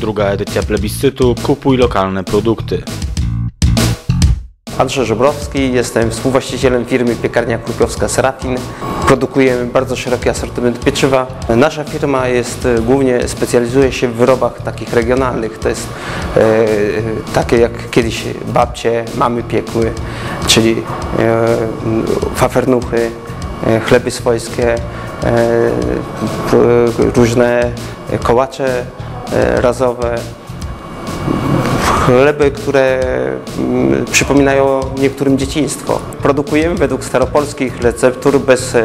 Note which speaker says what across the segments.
Speaker 1: druga edycja plebiscytu Kupuj lokalne produkty.
Speaker 2: Andrzej Żebrowski, jestem współwłaścicielem firmy Piekarnia Krupiowska Serafin. Produkujemy bardzo szeroki asortyment pieczywa. Nasza firma jest e, głównie specjalizuje się w wyrobach takich regionalnych. To jest e, takie jak kiedyś babcie, mamy piekły, czyli e, fafernuchy, e, chleby swojskie, e, p- różne kołacze e, razowe, chleby, które mm, przypominają niektórym dzieciństwo. Produkujemy według staropolskich receptur bez e,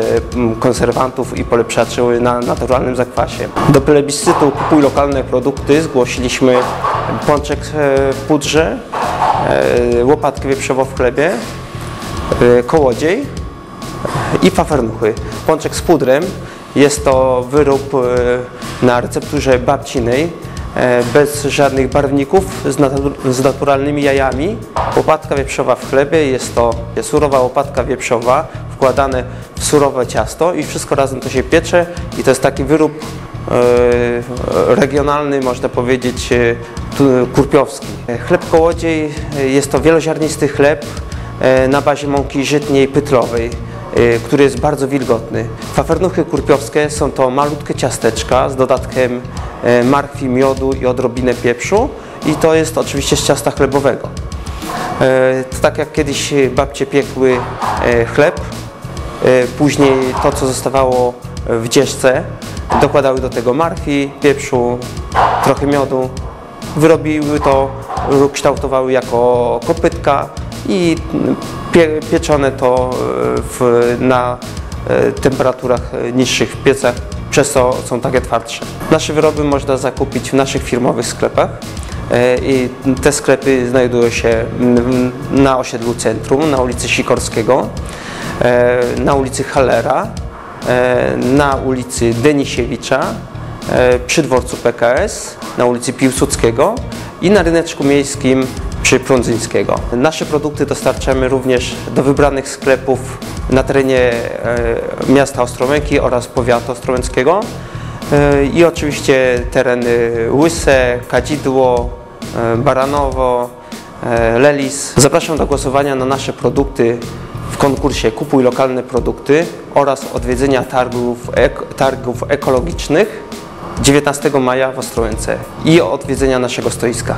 Speaker 2: konserwantów i polepszaczy na naturalnym zakwasie. Do plebiscytu Kupuj lokalne produkty zgłosiliśmy pączek e, w pudrze, e, łopatkę wieprzową w chlebie, e, kołodziej i fafernuchy. Pączek z pudrem jest to wyrób e, na recepturze babcinej, e, bez żadnych barwników, z, z naturalnymi jajami. Łopatka wieprzowa w chlebie jest to surowa łopatka wieprzowa, wkładane w surowe ciasto i wszystko razem to się piecze i to jest taki wyrób e, regionalny, można powiedzieć, kurpiowski. Chleb kołodziej jest to wieloziarnisty chleb na bazie mąki żytniej pytlowej, który jest bardzo wilgotny. Fafernuchy kurpiowskie są to malutkie ciasteczka z dodatkiem e, marchwi, miodu i odrobinę pieprzu i to jest oczywiście z ciasta chlebowego. E, to Tak jak kiedyś babcie piekły chleb, później to co zostawało w dzieżce dokładały do tego marchwi, pieprzu, trochę miodu, wyrobiły to, kształtowały jako kopytka i pie, pieczone to e, w, na e, temperaturach e, niższych w piecach, przez co są takie twardsze. Nasze wyroby można zakupić w naszych firmowych sklepach. I te sklepy znajdują się na osiedlu centrum, na ulicy Sikorskiego, na ulicy Hallera, e, na ulicy Denisiewicza, przy dworcu PKS, na ulicy Piłsudskiego i na ryneczku miejskim przy Prądzyńskiego. Nasze produkty dostarczamy również do wybranych sklepów na terenie e, miasta Ostrołęki oraz powiatu ostrołęckiego. E, I oczywiście tereny Łyse, Kadzidło, e, Baranowo, Lelis. Zapraszam do głosowania na nasze produkty w konkursie Kupuj lokalne produkty oraz odwiedzenia targów, targów ekologicznych 19 maja w Ostrołęce i odwiedzenia naszego stoiska.